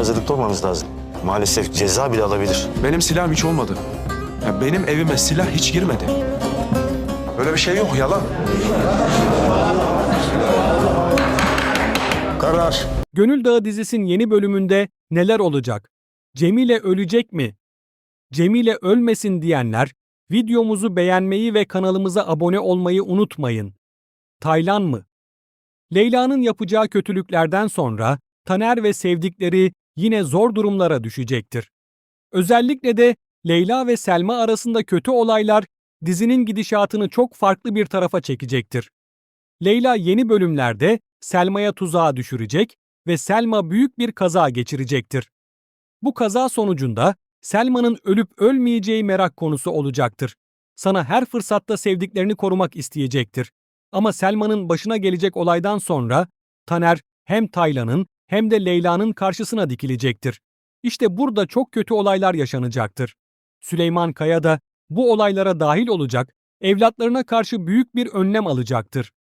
Hazırlıklı olmanız lazım. Maalesef ceza bile alabilir. Benim silahım hiç olmadı. Ya benim evime silah hiç girmedi. Böyle bir şey yok yalan. Karar. Gönül Dağı dizisinin yeni bölümünde neler olacak? Cemile ölecek mi? Cemile ölmesin diyenler videomuzu beğenmeyi ve kanalımıza abone olmayı unutmayın. Taylan mı? Leyla'nın yapacağı kötülüklerden sonra Taner ve sevdikleri yine zor durumlara düşecektir. Özellikle de Leyla ve Selma arasında kötü olaylar dizinin gidişatını çok farklı bir tarafa çekecektir. Leyla yeni bölümlerde Selma'ya tuzağa düşürecek ve Selma büyük bir kaza geçirecektir. Bu kaza sonucunda Selma'nın ölüp ölmeyeceği merak konusu olacaktır. Sana her fırsatta sevdiklerini korumak isteyecektir. Ama Selma'nın başına gelecek olaydan sonra Taner hem Taylan'ın hem de Leyla'nın karşısına dikilecektir. İşte burada çok kötü olaylar yaşanacaktır. Süleyman Kaya da bu olaylara dahil olacak, evlatlarına karşı büyük bir önlem alacaktır.